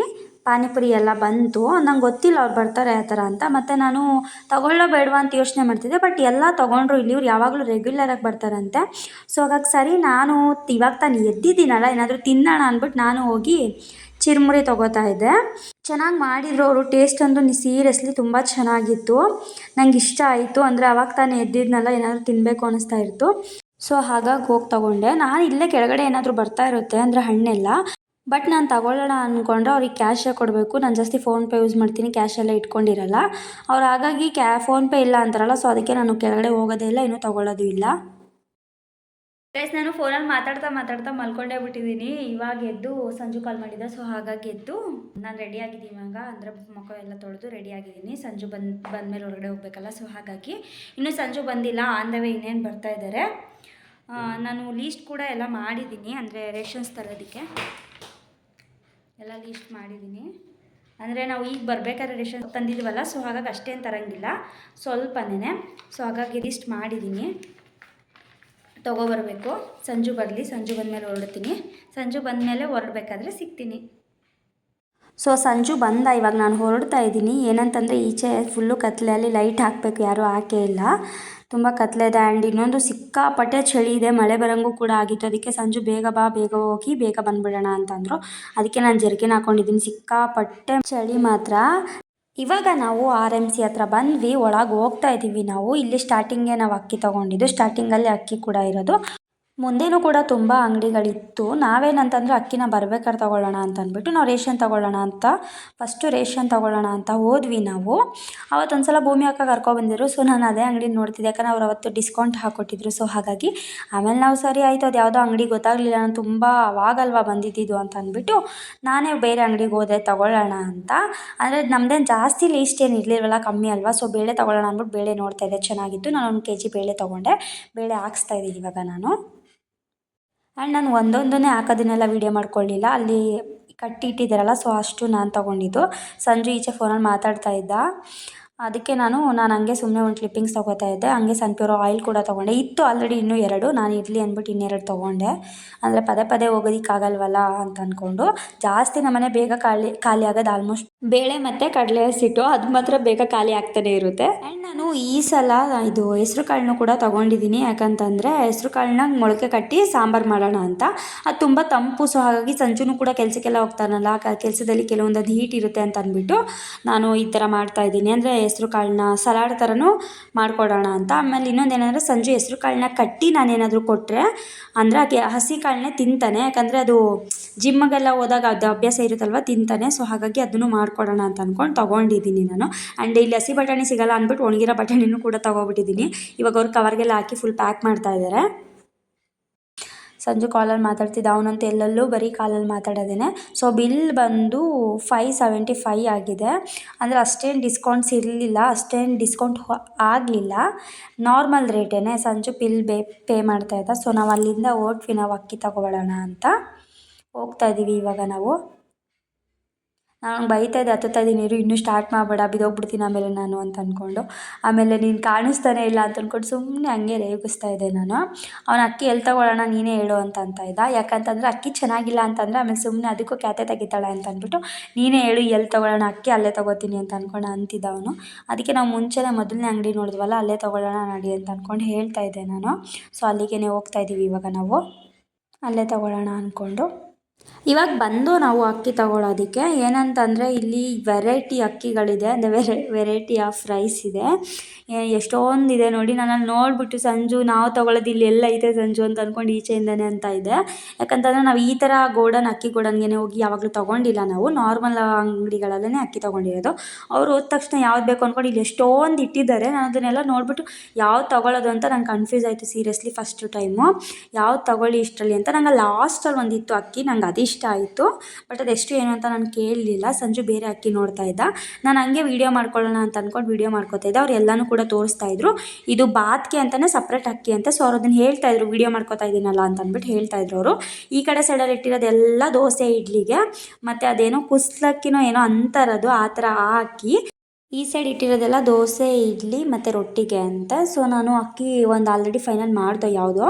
ಪಾನಿಪುರಿ ಎಲ್ಲ ಬಂತು. ನಂಗೆ ಗೊತ್ತಿಲ್ಲ ಅವ್ರು ಬರ್ತಾರೆ ಆ ಥರ ಅಂತ. ಮತ್ತು ನಾನು ತಗೊಳ್ಳೋ ಬೇಡವಾ ಅಂತ ಯೋಚನೆ ಮಾಡ್ತಿದ್ದೆ. ಬಟ್ ಎಲ್ಲ ತೊಗೊಂಡ್ರು. ಇಲ್ಲಿ ಇವ್ರು ಯಾವಾಗಲೂ ರೆಗ್ಯುಲರಾಗಿ ಬರ್ತಾರಂತೆ. ಸೊ ಹಾಗಾಗಿ ಸರಿ, ನಾನು ಇವಾಗ ತಾನು ಎದ್ದಿದ್ದೀನಲ್ಲ, ಏನಾದರೂ ತಿನ್ನೋಣ ಅಂದ್ಬಿಟ್ಟು ನಾನು ಹೋಗಿ ಚಿರ್ಮುರಿ ತೊಗೋತಾ ಇದ್ದೆ. ಚೆನ್ನಾಗಿ ಮಾಡಿದ್ರು ಅವರು. ಟೇಸ್ಟ್ ಅಂದು ಸೀರಿಯಸ್ಲಿ ತುಂಬ ಚೆನ್ನಾಗಿತ್ತು. ನಂಗೆ ಇಷ್ಟ ಆಯಿತು. ಅಂದರೆ ಅವಾಗ ತಾನೇ ಎದ್ದಿದ್ನಲ್ಲ, ಏನಾದರೂ ತಿನ್ನಬೇಕು ಅನ್ನಿಸ್ತಾ ಇತ್ತು ಸೊ ಹಾಗಾಗಿ ಹೋಗಿ ತಗೊಂಡೆ. ನಾನು ಇಲ್ಲೇ ಕೆಳಗಡೆ ಏನಾದರೂ ಬರ್ತಾ ಇರುತ್ತೆ, ಅಂದರೆ ಹಣ್ಣೆಲ್ಲ. ಬಟ್ ನಾನು ತಗೊಳ್ಳೋಣ ಅಂದ್ಕೊಂಡ್ರೆ ಅವ್ರಿಗೆ ಕ್ಯಾಶೇ ಕೊಡಬೇಕು. ನಾನು ಜಾಸ್ತಿ ಫೋನ್ಪೇ ಯೂಸ್ ಮಾಡ್ತೀನಿ ಕ್ಯಾಶೆಲ್ಲ ಇಟ್ಕೊಂಡಿರಲ್ಲ. ಅವ್ರು ಹಾಗಾಗಿ ಕ್ಯಾ ಫೋನ್ಪೇ ಇಲ್ಲ ಅಂತಾರಲ್ಲ ಸೊ ಅದಕ್ಕೆ ನಾನು ಕೆಳಗಡೆ ಹೋಗೋದೇ ಇಲ್ಲ, ಇನ್ನೂ ತಗೊಳ್ಳೋದು ಇಲ್ಲ. ಗೈಸ್ ನಾನು ಫೋನಲ್ಲಿ ಮಾತಾಡ್ತಾ ಮಾತಾಡ್ತಾ ಮಲ್ಕೊಂಡೇ ಬಿಟ್ಟಿದ್ದೀನಿ. ಇವಾಗ ಎದ್ದು ಸಂಜು ಕಾಲ್ ಮಾಡಿದ್ದೆ ಸೊ ಹಾಗಾಗಿ ಎದ್ದು ನಾನು ರೆಡಿ ಆಗಿದ್ದೀನಿ ಇವಾಗ. ಅಂದರೆ ಮುಖ ಎಲ್ಲ ತೊಳೆದು ರೆಡಿ ಆಗಿದ್ದೀನಿ. ಸಂಜು ಬಂದು ಬಂದಮೇಲೆ ಹೊರಗಡೆ ಹೋಗ್ಬೇಕಲ್ಲ ಸೊ ಹಾಗಾಗಿ ಇನ್ನೂ ಸಂಜು ಬಂದಿಲ್ಲ ಆನ್ ದ ಇನ್ನೇನು ಬರ್ತಾ ಇದ್ದಾರೆ ನಾನು ಲೀಸ್ಟ್ ಕೂಡ ಎಲ್ಲ ಮಾಡಿದ್ದೀನಿ, ಅಂದರೆ ರೇಷನ್ಸ್ ತರೋದಕ್ಕೆ. ಎಲ್ಲ ಲೀಸ್ಟ್ ಮಾಡಿದ್ದೀನಿ ಅಂದರೆ ನಾವು ಈಗ ಬರಬೇಕಾದ್ರೆ ರೇಷನ್ ತಂದಿದ್ದೀವಲ್ಲ ಸೊ ಹಾಗಾಗಿ ಅಷ್ಟೇನು ತರಂಗಿಲ್ಲ. ಸ್ವಲ್ಪನೇ ಸೊ ಹಾಗಾಗಿ ಲೀಸ್ಟ್ ಮಾಡಿದ್ದೀನಿ ತೊಗೊಬರ್ಬೇಕು ಸಂಜು ಬರಲಿ, ಸಂಜು ಬಂದಮೇಲೆ ಹೊರಡ್ತೀನಿ. ಸಂಜು ಬಂದಮೇಲೆ ಹೊರಡ್ಬೇಕಾದ್ರೆ ಸಿಗ್ತೀನಿ. ಸೊ ಸಂಜು ಬಂದ, ಇವಾಗ ನಾನು ಹೊರಡ್ತಾ ಇದ್ದೀನಿ. ಏನಂತಂದರೆ ಈಚೆ ಫುಲ್ಲು ಕತ್ತಲೆಯಲ್ಲಿ ಲೈಟ್ ಹಾಕಬೇಕು ಯಾರೂ ಹಾಕೇ ಇಲ್ಲ. ತುಂಬ ಕತ್ಲೆ ಇದೆ ಆ್ಯಂಡ್ ಇನ್ನೊಂದು ಸಿಕ್ಕಾಪಟ್ಟೆ ಚಳಿ ಇದೆ. ಮಳೆ ಬರೋಂಗೂ ಕೂಡ ಆಗಿತ್ತು. ಅದಕ್ಕೆ ಸಂಜು ಬೇಗ ಬಾ, ಬೇಗ ಹೋಗಿ, ಬೇಗ ಬಂದುಬಿಡೋಣ ಅಂತಂದರು. ಅದಕ್ಕೆ ನಾನು ಜರ್ಕಿನ್ ಹಾಕೊಂಡಿದ್ದೀನಿ. ಸಿಕ್ಕಾಪಟ್ಟೆ ಚಳಿ ಮಾತ್ರ. ಇವಾಗ ನಾವು ಆರ್ ಎಂ ಸಿ ಹತ್ರ ಬಂದ್ವಿ. ಒಳಗೆ ಹೋಗ್ತಾ ಇದ್ದೀವಿ ನಾವು. ಇಲ್ಲಿ ಸ್ಟಾರ್ಟಿಂಗೇ ನಾವು ಅಕ್ಕಿ ತೊಗೊಂಡಿದ್ದು. ಸ್ಟಾರ್ಟಿಂಗಲ್ಲಿ ಅಕ್ಕಿ ಕೂಡ ಇರೋದು. ಮುಂದೆನೂ ಕೂಡ ತುಂಬ ಅಂಗಡಿಗಳಿತ್ತು. ನಾವೇನಂತಂದರೆ ಅಕ್ಕಿನ ಬರ್ಬೇಕಾದ್ರೆ ತೊಗೊಳ್ಳೋಣ ಅಂತ ಅಂದ್ಬಿಟ್ಟು ನಾವು ರೇಷನ್ ತೊಗೊಳ್ಳೋಣ ಅಂತ ಫಸ್ಟು ರೇಷನ್ ತೊಗೊಳ್ಳೋಣ ಅಂತ ಹೋದ್ವಿ ನಾವು. ಅವತ್ತೊಂದು ಸಲ ಭೂಮಿ ಅಕ್ಕ ಕರ್ಕೊಬಂದಿದ್ರು ಸೊ ನಾನು ಅದೇ ಅಂಗಡಿ ನೋಡ್ತಿದ್ದೆ. ಯಾಕಂದ್ರೆ ಅವ್ರು ಅವತ್ತು ಡಿಸ್ಕೌಂಟ್ ಹಾಕ್ಕೊಟ್ಟಿದ್ರು ಸೊ ಹಾಗಾಗಿ ಆಮೇಲೆ ನಾವು ಸರಿ ಆಯಿತು. ಅದು ಯಾವುದೋ ಅಂಗಡಿ ಗೊತ್ತಾಗಲಿಲ್ಲ. ನಾನು ತುಂಬ ಅವಾಗಲ್ವಾ ಬಂದಿದ್ದಿದ್ದು ಅಂತ ಅಂದ್ಬಿಟ್ಟು ನಾನೇ ಬೇರೆ ಅಂಗಡಿಗೆ ಹೋದೆ, ತೊಗೊಳ್ಳೋಣ ಅಂತ. ಅಂದರೆ ನಮ್ದೇನು ಜಾಸ್ತಿ ಲೀಸ್ಟ್ ಏನು ಇರಲಿಲ್ವಲ್ಲ, ಕಮ್ಮಿ ಅಲ್ವಾ? ಸೊ ಬೇಳೆ ತೊಗೊಳ್ಳೋಣ ಅಂದ್ಬಿಟ್ಟು ಬೇಳೆ ನೋಡ್ತಾ ಇದ್ದೆ. ಚೆನ್ನಾಗಿತ್ತು. ನಾನು ಒಂದು ಕೆ ಜಿ ಬೇಳೆ ತೊಗೊಂಡೆ. ಬೇಳೆ ಹಾಕ್ಸ್ತಾ ಇದ್ದೀನಿ ಇವಾಗ ನಾನು. ಆ್ಯಂಡ್ ನಾನು ಒಂದೊಂದನ್ನೇ ಹಾಕೋದನ್ನೆಲ್ಲ ವೀಡಿಯೋ ಮಾಡ್ಕೊಳ್ಳಿಲ್ಲ. ಅಲ್ಲಿ ಕಟ್ಟಿ ಇಟ್ಟಿದ್ದಾರಲ್ಲ ಸೊ ಅಷ್ಟು ನಾನು ತೊಗೊಂಡಿದ್ದು. ಸಂಜು ಈಚೆ ಫೋನಲ್ಲಿ ಮಾತಾಡ್ತಾ ಇದ್ದ. ಅದಕ್ಕೆ ನಾನು ನಾನು ಹಂಗೆ ಸುಮ್ಮನೆ ಒಂದು ಕ್ಲಿಪ್ಪಿಂಗ್ಸ್ ತೊಗೋತಾ ಇದ್ದೆ. ಹಂಗೆ ಸನ್ಪ್ಯೂರ್ ಆಯಿಲ್ ಕೂಡ ತೊಗೊಂಡೆ. ಇತ್ತು ಆಲ್ರೆಡಿ ಇನ್ನೂ ಎರಡು. ನಾನು ಇರಲಿ ಅಂದ್ಬಿಟ್ಟು ಇನ್ನೆರಡು ತೊಗೊಂಡೆ. ಅಂದರೆ ಪದೇ ಪದೇ ಹೋಗೋದಕ್ಕಾಗಲ್ವಲ್ಲ ಅಂತ ಅಂದ್ಕೊಂಡು ಜಾಸ್ತಿ ನಮ್ಮನೆ ಬೇಗ ಖಾಲಿ ಖಾಲಿ ಆಗೋದು ಆಲ್ಮೋಸ್ಟ್ ಬೇಳೆ ಮತ್ತು ಕಡಲೆ ಹಸಿಟ್ಟು ಅದು ಮಾತ್ರ ಬೇಗ ಖಾಲಿ ಆಗ್ತಾನೆ ಇರುತ್ತೆ. ಆ್ಯಂಡ್ ನಾನು ಈ ಸಲ ಇದು ಹೆಸ್ರು ಕಾಳನ್ನು ಕೂಡ ತೊಗೊಂಡಿದ್ದೀನಿ ಯಾಕಂತಂದರೆ ಹೆಸ್ರು ಕಾಳನ್ನ ಮೊಳಕೆ ಕಟ್ಟಿ ಸಾಂಬಾರು ಮಾಡೋಣ ಅಂತ. ಅದು ತುಂಬ ತಂಪು ಸೊ ಹಾಗಾಗಿ ಸಂಜೆನೂ ಕೂಡ ಕೆಲಸಕ್ಕೆಲ್ಲ ಹೋಗ್ತಾನಲ್ಲ. ಕೆಲಸದಲ್ಲಿ ಕೆಲವೊಂದು ಹೀಟ್ ಇರುತ್ತೆ ಅಂತ ಅಂದ್ಬಿಟ್ಟು ನಾನು ಈ ಥರ ಮಾಡ್ತಾಯಿದ್ದೀನಿ ಅಂದರೆ ಹೆಸ್ರು ಕಾಳನ್ನ ಸಲಾಡ್ ಥರನೂ ಮಾಡಿಕೊಡೋಣ ಅಂತ. ಆಮೇಲೆ ಇನ್ನೊಂದು ಏನಂದರೆ ಸಂಜೆ ಹೆಸರು ಕಾಳನ್ನ ಕಟ್ಟಿ ನಾನೇನಾದರೂ ಕೊಟ್ಟರೆ ಅಂದರೆ ಆಕೆ ಹಸಿ ಕಾಳನ್ನೇ ತಿಂತಾನೆ. ಯಾಕಂದರೆ ಅದು ಜಿಮ್ಮಗೆಲ್ಲ ಹೋದಾಗ ಅದು ಅಭ್ಯಾಸ ಇರುತ್ತಲ್ವ, ತಿಂತಾನೆ. ಸೊ ಹಾಗಾಗಿ ಅದನ್ನು ಮಾಡಿಕೊಡೋಣ ಅಂತ ಅಂದ್ಕೊಂಡು ತೊಗೊಂಡಿದ್ದೀನಿ ನಾನು. ಆ್ಯಂಡ್ ಇಲ್ಲಿ ಹಸಿ ಬಟಾಣಿ ಸಿಗಲ್ಲ ಅಂದ್ಬಿಟ್ಟು ಒಣಗಿರೋ ಬಟಾಣಿನೂ ಕೂಡ ತೊಗೊಬಿಟ್ಟಿದ್ದೀನಿ. ಇವಾಗ ಅವ್ರು ಕವರ್ಗೆಲ್ಲ ಹಾಕಿ ಫುಲ್ ಪ್ಯಾಕ್ ಮಾಡ್ತಾ ಇದ್ದಾರೆ ಸಂಜು ಕಾಲಲ್ಲಿ ಮಾತಾಡ್ತಿದ್ದ ಅವನಂತೂ ಎಲ್ಲೆಲ್ಲೂ ಬರೀ ಕಾಲಲ್ಲಿ ಮಾತಾಡೋದೇನೆ. ಸೊ ಬಿಲ್ ಬಂದು ಫೈ ಸೆವೆಂಟಿ ಫೈ ಆಗಿದೆ. ಅಂದರೆ ಅಷ್ಟೇನು ಡಿಸ್ಕೌಂಟ್ಸ್ ಇರಲಿಲ್ಲ, ಅಷ್ಟೇನು ಡಿಸ್ಕೌಂಟ್ ಆಗಲಿಲ್ಲ. ನಾರ್ಮಲ್ ರೇಟೇ ಸಂಜು ಬಿಲ್ ಬೇ ಪೇ ಮಾಡ್ತಾಯಿದ್ದ ಸೊ ನಾವು ಅಲ್ಲಿಂದ ಹೊರ್ಟ್ವಿ ನಾವು ಅಕ್ಕಿ ತಗೊಳ್ಳೋಣ ಅಂತ ಹೋಗ್ತಾ ಇದ್ದೀವಿ ಇವಾಗ ನಾವು. ನಾನು ಬೈತಾ ಇದ್ದೆ, ಹತ್ತುತ್ತಾ ಇದ್ದೀನಿ, ಇರು, ಇನ್ನೂ ಸ್ಟಾರ್ಟ್ ಮಾಡಬೇಡ, ಬಿದ್ದೋಗ್ಬಿಡ್ತೀನಿ ಆಮೇಲೆ ನಾನು ಅಂತ ಅಂದ್ಕೊಂಡು ಆಮೇಲೆ ನೀನು ಕಾಣಿಸ್ತಾನೆ ಇಲ್ಲ ಅಂತ ಅಂದ್ಕೊಂಡು ಸುಮ್ಮನೆ ಹಂಗೆ ರೇಗಿಸ್ತಾ ಇದ್ದೆ ನಾನು. ಅವನ ಅಕ್ಕಿ ಎಲ್ಲಿ ತಗೊಳ್ಳೋಣ, ನೀನೇ ಹೇಳು ಅಂತ ಅಂತ ಇದ್ದ. ಯಾಕಂತಂದರೆ ಅಕ್ಕಿ ಚೆನ್ನಾಗಿಲ್ಲ ಅಂತಂದರೆ ಆಮೇಲೆ ಸುಮ್ಮನೆ ಅದಕ್ಕೂ ಕ್ಯಾತೆ ತೆಗಿತಾಳೆ ಅಂತ ಅಂದ್ಬಿಟ್ಟು, ನೀನೇ ಹೇಳು ಎಲ್ಲಿ ತಗೊಳ್ಳೋಣ, ಅಕ್ಕಿ ಅಲ್ಲೇ ತಗೋತೀನಿ ಅಂತ ಅಂದ್ಕೊಂಡು ಅಂತಿದ್ದ ಅವನು. ಅದಕ್ಕೆ ನಾವು ಮುಂಚೆನೇ ಮೊದಲನೇ ಅಂಗಡಿ ನೋಡಿದ್ವಲ್ಲ, ಅಲ್ಲೇ ತಗೊಳ್ಳೋಣ ನಡಿ ಅಂತ ಅಂದ್ಕೊಂಡು ಹೇಳ್ತಾ ಇದ್ದೆ ನಾನು. ಸೊ ಅಲ್ಲಿಗೆ ಹೋಗ್ತಾ ಇದ್ದೀವಿ ಇವಾಗ ನಾವು. ಅಲ್ಲೇ ತಗೊಳ್ಳೋಣ ಅಂದ್ಕೊಂಡು ಇವಾಗ ಬಂದು ನಾವು ಅಕ್ಕಿ ತಗೊಳ್ಳೋದಕ್ಕೆ ಏನಂತಂದರೆ ಇಲ್ಲಿ ವೆರೈಟಿ ಅಕ್ಕಿಗಳಿದೆ, ಅಂದರೆ ವೆರೈ ವೆರೈಟಿ ಆಫ್ ರೈಸ್ ಇದೆ. ಎಷ್ಟೊಂದು ಇದೆ ನೋಡಿ ನಾನು ಅಲ್ಲಿ ನೋಡಿಬಿಟ್ಟು ಸಂಜು, ನಾವು ತಗೊಳ್ಳೋದು ಇಲ್ಲಿ ಎಲ್ಲ ಇದೆ ಸಂಜು ಅಂತ ಅಂದ್ಕೊಂಡು ಈಚೆಯಿಂದನೇ ಅಂತ ಇದೆ. ಯಾಕಂತಂದರೆ ನಾವು ಈ ಥರ ಗೋಡನ್, ಅಕ್ಕಿ ಗೋಡನ್ಗೆ ಹೋಗಿ ಯಾವಾಗಲೂ ತೊಗೊಂಡಿಲ್ಲ ನಾವು. ನಾರ್ಮಲ್ ಅಂಗಡಿಗಳಲ್ಲೇ ಅಕ್ಕಿ ತೊಗೊಂಡಿರೋದು. ಅವ್ರು ಹೋದ ತಕ್ಷಣ ಯಾವ್ದು ಬೇಕು ಅಂದ್ಕೊಂಡು ಇಲ್ಲಿ ಎಷ್ಟೊಂದು ಇಟ್ಟಿದ್ದಾರೆ. ನಾನು ಅದನ್ನೆಲ್ಲ ನೋಡಿಬಿಟ್ಟು ಯಾವ್ದು ತೊಗೊಳ್ಳೋದು ಅಂತ ನಂಗೆ ಕನ್ಫ್ಯೂಸ್ ಆಯಿತು ಸೀರಿಯಸ್ಲಿ ಫಸ್ಟ್ ಟೈಮು ಯಾವ್ದು ತೊಗೊಳ್ಳಿ ಇಷ್ಟರಲ್ಲಿ ಅಂತ ನಂಗೆ ಲಾಸ್ಟಲ್ಲಿ ಒಂದಿತ್ತು ಅಕ್ಕಿ, ನಂಗೆ ಅದು ಇಷ್ಟ ಆಯಿತು ಬಟ್ ಅದು ಎಷ್ಟು ಏನು ಅಂತ ನಾನು ಕೇಳಲಿಲ್ಲ. ಸಂಜು ಬೇರೆ ಅಕ್ಕಿ ನೋಡ್ತಾ ಇದ್ದ. ನಾನು ಹಂಗೆ ವೀಡಿಯೋ ಮಾಡ್ಕೊಳ್ಳೋಣ ಅಂತ ಅಂದ್ಕೊಂಡು ವೀಡಿಯೋ ಮಾಡ್ಕೋತಾ ಇದ್ದೆ. ಅವ್ರು ಎಲ್ಲನೂ ಕೂಡ ತೋರಿಸ್ತಾ ಇದ್ರು. ಇದು ಬಾತ್ಗೆ ಅಂತಲೇ ಸಪ್ರೇಟ್ ಅಕ್ಕಿ ಅಂತ ಸೊ ಅವ್ರು ಅದನ್ನು ಹೇಳ್ತಾ ಇದ್ರು. ವೀಡಿಯೋ ಮಾಡ್ಕೋತಾ ಇದ್ದೀನಲ್ಲ ಅಂತ ಅಂದ್ಬಿಟ್ಟು ಹೇಳ್ತಾ ಇದ್ರು ಅವರು. ಈ ಕಡೆ ಸೈಡಲ್ಲಿ ಇಟ್ಟಿರೋದೆಲ್ಲ ದೋಸೆ, ಇಡ್ಲಿಗೆ. ಮತ್ತು ಅದೇನೋ ಕುಸ್ಲಕ್ಕಿನೋ ಏನೋ ಅಂತಾರದು, ಆ ಥರ ಹಾಕಿ ಈ ಸೈಡ್ ಇಟ್ಟಿರೋದೆಲ್ಲ ದೋಸೆ, ಇಡ್ಲಿ ಮತ್ತು ರೊಟ್ಟಿಗೆ ಅಂತ. ಸೊ ನಾನು ಅಕ್ಕಿ ಒಂದು ಆಲ್ರೆಡಿ ಫೈನಲ್ ಮಾಡಿದೆ ಯಾವುದೋ.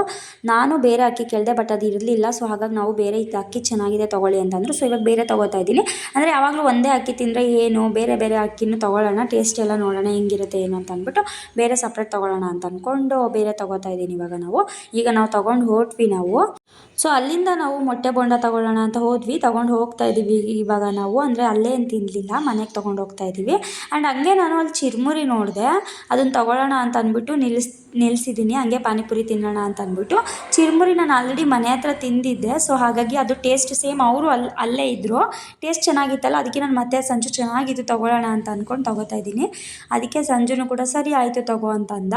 ನಾನು ಬೇರೆ ಅಕ್ಕಿ ಕೇಳಿದೆ ಬಟ್ ಅದು ಇರಲಿಲ್ಲ. ಸೊ ಹಾಗಾಗಿ ನಾವು ಬೇರೆ ಇದು ಅಕ್ಕಿ ಚೆನ್ನಾಗಿದೆ ತೊಗೊಳ್ಳಿ ಅಂತಂದರು. ಸೊ ಇವಾಗ ಬೇರೆ ತೊಗೋತಾ ಇದ್ದೀನಿ. ಅಂದರೆ ಯಾವಾಗಲೂ ಒಂದೇ ಅಕ್ಕಿ ತಿಂದರೆ ಏನು? ಬೇರೆ ಬೇರೆ ಅಕ್ಕಿನೂ ತೊಗೊಳ್ಳೋಣ. ಟೇಸ್ಟ್ ಎಲ್ಲ ನೋಡೋಣ ಹೆಂಗಿರುತ್ತೆ ಏನು ಅಂತ ಅಂದ್ಬಿಟ್ಟು ಬೇರೆ ಸಪ್ರೇಟ್ ತೊಗೊಳ್ಳೋಣ ಅಂತ ಅಂದ್ಕೊಂಡು ಬೇರೆ ತೊಗೋತಾ ಇದ್ದೀನಿ ಇವಾಗ ನಾವು. ಈಗ ನಾವು ತೊಗೊಂಡು ಹೊರಟ್ವಿ ನಾವು. ಸೊ ಅಲ್ಲಿಂದ ನಾವು ಮೊಟ್ಟೆ ಬೊಂಡ ತೊಗೊಳ್ಳೋಣ ಅಂತ ಹೋದ್ವಿ. ತೊಗೊಂಡು ಹೋಗ್ತಾ ಇದ್ದೀವಿ ಇವಾಗ ನಾವು. ಅಂದರೆ ಅಲ್ಲೇ ಏನು ತಿನ್ನಲಿಲ್ಲ ಮನೆಗೆ ತೊಗೊಂಡು ಹೋಗ್ತಾ ಇದ್ದೀವಿ. ಆ್ಯಂಡ್ ಹಂಗೆ ನಾನು ಅಲ್ಲಿ ಚಿರುಮುರಿ ನೋಡಿದೆ, ಅದನ್ನು ತೊಗೊಳ್ಳೋಣ ಅಂತ ಅಂದ್ಬಿಟ್ಟು ನಿಲ್ಲಿಸ್ ನಿಲ್ಲಿಸಿದ್ದೀನಿ ಹಂಗೆ ಪಾನಿಪುರಿ ತಿನ್ನೋಣ ಅಂತ ಅಂದ್ಬಿಟ್ಟು ಚಿರುಮುರಿ ನಾನು ಆಲ್ರೆಡಿ ಮನೆ ಹತ್ರ ತಿಂದಿದ್ದೆ ಸೊ ಹಾಗಾಗಿ ಅದು ಟೇಸ್ಟ್ ಸೇಮ್ ಅವರು ಅಲ್ಲಿ ಅಲ್ಲೇ ಇದ್ದರು ಟೇಸ್ಟ್ ಚೆನ್ನಾಗಿತ್ತಲ್ಲ, ಅದಕ್ಕೆ ನಾನು ಮತ್ತೆ ಸಂಜು ಚೆನ್ನಾಗಿದ್ದು ತೊಗೊಳ್ಳೋಣ ಅಂತ ಅಂದ್ಕೊಂಡು ತೊಗೋತಾ ಇದ್ದೀನಿ. ಅದಕ್ಕೆ ಸಂಜುನು ಕೂಡ ಸರಿ ಆಯಿತು ತಗೋ ಅಂತ ಅಂದ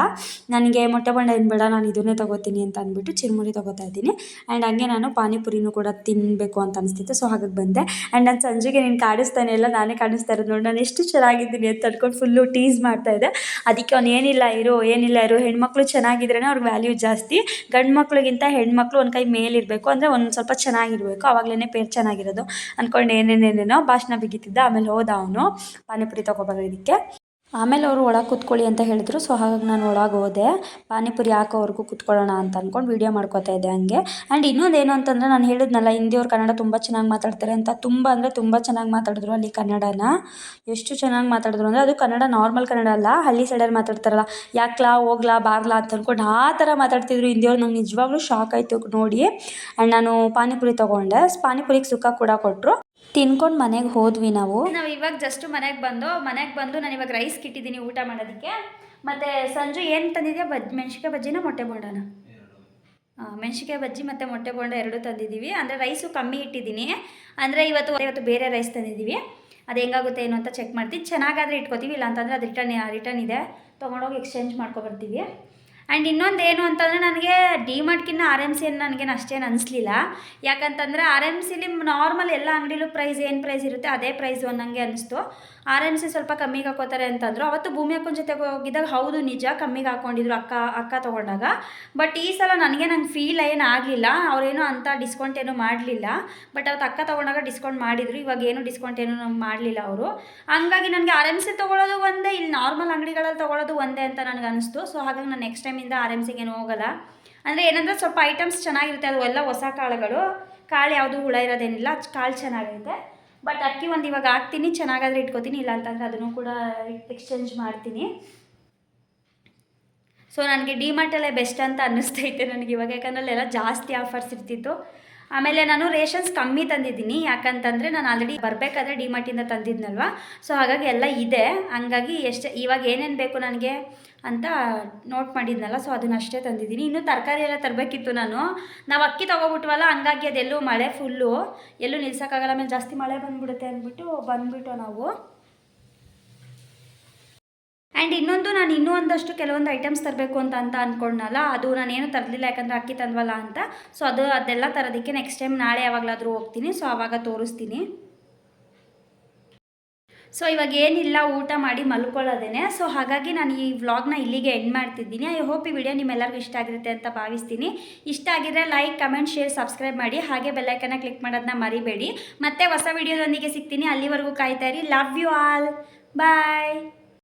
ನನಗೆ ಮೊಟ್ಟೆ ಬಣ್ಣ ಏನು ಬೇಡ, ನಾನು ಇದನ್ನೇ ತೊಗೋತೀನಿ ಅಂತ ಅಂದ್ಬಿಟ್ಟು ಚಿರುಮುರಿ ತೊಗೋತಾ ಇದ್ದೀನಿ. ಆ್ಯಂಡ್ ಹಂಗೆ ನಾನು ಪಾನಿಪುರಿನೂ ಕೂಡ ತಿನ್ನಬೇಕು ಅಂತ ಅನಿಸ್ತಿತ್ತು ಸೊ ಹಾಗಾಗಿ ಬಂದೆ. ಆ್ಯಂಡ್ ನಾನು ಸಂಜೆಗೆ ನೀನು ಕಾಡಿಸ್ತಾನೆ ಎಲ್ಲ ನಾನೇ ಕಾಣಿಸ್ತಾ ಇರೋದು ನೋಡಿ, ನಾನು ಎಷ್ಟು ಚೆನ್ನಾಗಿದ್ದೀನಿ ಅಂತ ಅಂದ್ಕೊಂಡು ಫುಲ್ಲು ಟೀಸ್ ಮಾಡ್ತಾ ಇದೆ. ಅದಕ್ಕೆ ಅವ್ನು, ಏನಿಲ್ಲ ಇರು ಏನಿಲ್ಲ ಇರು, ಹೆಣ್ಮಕ್ಳು ಚೆನ್ನಾಗಿದ್ರೇ ಅವ್ರಿಗೆ ವ್ಯಾಲ್ಯೂ ಜಾಸ್ತಿ. ಗಂಡು ಮಕ್ಳಿಗಿಂತ ಹೆಣ್ಮಕ್ಳು ಒಂದು ಕೈ ಮೇಲಿರಬೇಕು ಅಂದರೆ ಒಂದು ಸ್ವಲ್ಪ ಚೆನ್ನಾಗಿರಬೇಕು. ಆವಾಗಲೇ ಪೇರ್ ಚೆನ್ನಾಗಿರೋದು. ಅಂದ್ಕೊಂಡು ಏನೇನೇನೇನೋ ಭಾಷಣ ಬಿಗಿತಿದ್ದ. ಆಮೇಲೆ ಹೋದ ಅವನು ಪಾನಿಪುರಿ ತೊಗೊಬರೋದಕ್ಕೆ ಆಮೇಲೆ ಅವರು ಒಳಗೆ ಕೂತ್ಕೊಳ್ಳಿ ಅಂತ ಹೇಳಿದ್ರು. ಸೊ ಹಾಗಾಗಿ ನಾನು ಒಳಗೆ ಹೋದೆ. ಪಾನಿಪುರಿ ಹಾಕೋವರೆಗೂ ಕೂತ್ಕೊಳ್ಳೋಣ ಅಂತ ಅಂದ್ಕೊಂಡು ವೀಡಿಯೋ ಮಾಡ್ಕೋತಾ ಇದ್ದೆ ಹಂಗೆ. ಆ್ಯಂಡ್ ಇನ್ನೊಂದು ಏನು ಅಂತಂದರೆ ನಾನು ಹೇಳಿದ್ನಲ್ಲ ಹಿಂದಿಯವ್ರು ಕನ್ನಡ ತುಂಬ ಚೆನ್ನಾಗಿ ಮಾತಾಡ್ತಾರೆ ಅಂತ. ತುಂಬ ಅಂದರೆ ತುಂಬ ಚೆನ್ನಾಗಿ ಮಾತಾಡಿದ್ರು ಅಲ್ಲಿ ಕನ್ನಡನ. ಎಷ್ಟು ಚೆನ್ನಾಗಿ ಮಾತಾಡಿದ್ರು ಅಂದರೆ ಅದು ಕನ್ನಡ ನಾರ್ಮಲ್ ಕನ್ನಡ ಅಲ್ಲ, ಹಳ್ಳಿ ಸೈಡಲ್ಲಿ ಮಾತಾಡ್ತಾರಲ್ಲ. ಯಾಕ್ಲಾ ಹೋಗ್ಲಾ ಬಾರ್ಲಾ ಅಂತ ಅಂದ್ಕೊಂಡು ಆ ಥರ ಮಾತಾಡ್ತಿದ್ರು ಹಿಂದಿಯವ್ರು ನಂಗೆ ನಿಜವಾಗ್ಲೂ ಶಾಕ್ ಆಯಿತು ನೋಡಿ. ಆ್ಯಂಡ್ ನಾನು ಪಾನಿಪುರಿ ತೊಗೊಂಡೆ. ಪಾನಿಪುರಿಗೆ ಸುಕ್ಕ ಕೂಡ ಕೊಟ್ಟರು ತಿನ್ಕೊಂಡು ಮನೆಗೆ ಹೋದ್ವಿ ನಾವು. ನಾವು ಇವಾಗ ಜಸ್ಟ್ ಮನೆಗೆ ಬಂದು ಮನೆಗೆ ಬಂದು ನಾನು ಇವಾಗ ರೈಸ್ ಕಿಟ್ಟಿದ್ದೀನಿ ಊಟ ಮಾಡೋದಕ್ಕೆ. ಮತ್ತು ಸಂಜು ಏನು ತಂದಿದ್ಯಾ? ಬಜ್ ಮೆಣ್ಸಿಕಾಯಿ ಬಜ್ಜಿನ, ಮೊಟ್ಟೆ ಬೋಂಡನ? ಮೆಣ್ಸಿಕಾಯಿ ಬಜ್ಜಿ ಮತ್ತು ಮೊಟ್ಟೆ ಬೋಂಡ ಎರಡೂ ತಂದಿದ್ದೀವಿ ಅಂದರೆ ರೈಸು ಕಮ್ಮಿ ಇಟ್ಟಿದ್ದೀನಿ ಅಂದರೆ ಇವತ್ತು ಇವತ್ತು ಬೇರೆ ರೈಸ್ ತಂದಿದ್ದೀವಿ ಅದು ಹೆಂಗಾಗುತ್ತೆ ಏನು ಅಂತ ಚೆಕ್ ಮಾಡ್ತೀವಿ ಚೆನ್ನಾಗಾದರೆ ಇಟ್ಕೋತೀವಿ. ಇಲ್ಲ ಅಂತಂದರೆ ಅದು ರಿಟರ್ನ್ ರಿಟರ್ನ್ ಇದೆ. ತೊಗೊಂಡೋಗಿ ಎಕ್ಸ್ಚೇಂಜ್ ಮಾಡ್ಕೊಬರ್ತೀವಿ ಆ್ಯಂಡ್ ಇನ್ನೊಂದು ಏನು ಅಂತಂದರೆ ನನಗೆ ಡಿಮಾರ್ಟ್ಗಿನ್ನ ಆರ್ ಎಂ ಸಿ ನನಗೇನು ಅಷ್ಟೇನು ಅನಿಸ್ಲಿಲ್ಲ. ಯಾಕಂತಂದರೆ ಆರ್ ಎಂ ಸಿಲಿ ನಾರ್ಮಲ್ ಎಲ್ಲ ಅಂಗಡಿಲೂ ಪ್ರೈಸ್ ಏನು ಪ್ರೈಸ್ ಇರುತ್ತೆ, ಅದೇ ಪ್ರೈಸು ಅನ್ನಂಗೆ ಅನಿಸ್ತು. ಆರ್ ಎಂ ಸಿ ಸ್ವಲ್ಪ ಕಮ್ಮಿಗೆ ಹಾಕೋತಾರೆ ಅಂತಂದರು. ಅವತ್ತು ಭೂಮಿ ಅಕ್ಕನ ಜೊತೆ ಹೋಗಿದ್ದಾಗ, ಹೌದು, ನಿಜ, ಕಮ್ಮಿಗೆ ಹಾಕ್ಕೊಂಡಿದ್ರು ಅಕ್ಕ ಅಕ್ಕ ತೊಗೊಂಡಾಗ. ಬಟ್ ಈ ಸಲ ನನಗೆ ನಂಗೆ ಫೀಲ್ ಏನು ಆಗಲಿಲ್ಲ. ಅವರೇನು ಅಂಥ ಡಿಸ್ಕೌಂಟ್ ಏನು ಮಾಡಲಿಲ್ಲ. ಬಟ್ ಅವತ್ತು ಅಕ್ಕ ತೊಗೊಂಡಾಗ ಡಿಸ್ಕೌಂಟ್ ಮಾಡಿದರು. ಇವಾಗ ಏನು ಡಿಸ್ಕೌಂಟ್ ಏನು ಮಾಡಲಿಲ್ಲ ಅವರು. ಹಂಗಾಗಿ ನನಗೆ ಆರ್ ಎಂ ಸಿ ತೊಗೊಳೋದು ಒಂದೇ, ಇಲ್ಲಿ ನಾರ್ಮಲ್ ಅಂಗಡಿಗಳಲ್ಲಿ ತೊಗೊಳೋದು ಒಂದೇ ಅಂತ ನನಗೆ ಅನಿಸ್ತು. ಸೊ ಹಾಗಾಗಿ ನಾನು ನೆಕ್ಸ್ಟ್ ಟೈಮಿಂದ ಆರ್ ಎಂ ಸಿಗೇನು ಹೋಗಲ್ಲ. ಅಂದರೆ ಏನಂದರೆ ಸ್ವಲ್ಪ ಐಟಮ್ಸ್ ಚೆನ್ನಾಗಿರುತ್ತೆ. ಅದು ಎಲ್ಲ ಹೊಸ ಕಾಳುಗಳು. ಕಾಳು ಯಾವುದು ಹುಳ ಇರೋದೇನಿಲ್ಲ. ಕಾಳು ಚೆನ್ನಾಗಿರುತ್ತೆ ಬಟ್ ಅಕ್ಕಿ ಒಂದು ಇವಾಗ ಹಾಕ್ತೀನಿ, ಚೆನ್ನಾಗಾದರೆ ಇಟ್ಕೋತೀನಿ ಇಲ್ಲ ಅಂತಂದರೆ ಅದನ್ನು ಕೂಡ ಎಕ್ಸ್ಚೇಂಜ್ ಮಾಡ್ತೀನಿ. ಸೊ ನನಗೆ ಡಿಮಾರ್ಟಲ್ಲೇ ಬೆಸ್ಟ್ ಅಂತ ಅನ್ನಿಸ್ತೈತೆ ನನಗೆ ಇವಾಗ, ಯಾಕಂದ್ರೆ ಅಲ್ಲೆಲ್ಲ ಜಾಸ್ತಿ ಆಫರ್ಸ್ ಇರ್ತಿತ್ತು. ಆಮೇಲೆ ನಾನು ರೇಷನ್ಸ್ ಕಮ್ಮಿ ತಂದಿದ್ದೀನಿ. ಯಾಕಂತಂದರೆ ನಾನು ಆಲ್ರೆಡಿ ಬರಬೇಕಾದ್ರೆ ಡಿಮಾರ್ಟಿಂದ ತಂದಿದ್ನಲ್ವ? ಸೊ ಹಾಗಾಗಿ ಎಲ್ಲ ಇದೆ. ಹಂಗಾಗಿ ಎಷ್ಟು, ಇವಾಗ ಏನೇನು ಬೇಕು ನನಗೆ ಅಂತ ನೋಟ್ ಮಾಡಿದ್ನಲ್ಲ ಸೊ ಅದನ್ನ ಅಷ್ಟೇ ತಂದಿದ್ದೀನಿ. ಇನ್ನೂ ತರಕಾರಿ ಎಲ್ಲ ತರಬೇಕಿತ್ತು ನಾನು. ನಾವು ಅಕ್ಕಿ ತೊಗೊಬಿಟ್ವಲ್ಲ, ಹಂಗಾಗಿ ಅದೆಲ್ಲೂ ಮಳೆ ಫುಲ್ಲು ಎಲ್ಲೂ ನಿಲ್ಸೋಕ್ಕಾಗಲ್ಲ, ಆಮೇಲೆ ಜಾಸ್ತಿ ಮಳೆ ಬಂದ್ಬಿಡುತ್ತೆ ಅಂದ್ಬಿಟ್ಟು ಬಂದ್ಬಿಟ್ಟು ನಾವು ಆ್ಯಂಡ್ ಇನ್ನೊಂದು, ನಾನು ಇನ್ನೂ ಒಂದಷ್ಟು ಕೆಲವೊಂದು ಐಟಮ್ಸ್ ತರಬೇಕು ಅಂತ ಅಂತ ಅಂದ್ಕೊಂಡ್ನಲ್ಲ ಅದು ನಾನೇನು ತರಲಿಲ್ಲ, ಯಾಕಂದರೆ ಅಕ್ಕಿ ತಂದ್ವಲ್ಲ ಅಂತ. ಸೊ ಅದು ಅದೆಲ್ಲ ತರೋದಕ್ಕೆ ನೆಕ್ಸ್ಟ್ ಟೈಮ್ ನಾಳೆ ಯಾವಾಗಲಾದರೂ ಹೋಗ್ತೀನಿ. ಸೊ ಆವಾಗ ತೋರಿಸ್ತೀನಿ. ಸೊ ಇವಾಗ ಏನಿಲ್ಲ, ಊಟ ಮಾಡಿ ಮಲ್ಕೊಳ್ಳೋದೇನೆ. ಸೊ ಹಾಗಾಗಿ ನಾನು ಈ ವ್ಲಾಗ್ನ ಇಲ್ಲಿಗೆ ಎಂಡ್ ಮಾಡ್ತಿದ್ದೀನಿ. ಐ ಹೋಪ್ ಈ ವಿಡಿಯೋ ನಿಮ್ಮೆಲ್ಲರಿಗೂ ಇಷ್ಟ ಆಗಿರುತ್ತೆ ಅಂತ ಭಾವಿಸ್ತೀನಿ. ಇಷ್ಟ ಆಗಿದ್ರೆ ಲೈಕ್ ಕಮೆಂಟ್ ಶೇರ್ ಸಬ್ಸ್ಕ್ರೈಬ್ ಮಾಡಿ. ಹಾಗೆ ಬೆಲ್ಲೈಕನ್ನ ಕ್ಲಿಕ್ ಮಾಡೋದನ್ನ ಮರಿಬೇಡಿ. ಮತ್ತೆ ಹೊಸ ವಿಡಿಯೋದೊಂದಿಗೆ ಸಿಗ್ತೀನಿ. ಅಲ್ಲಿವರೆಗೂ ಕಾಯ್ತಾ ಇರಿ. Love you all bye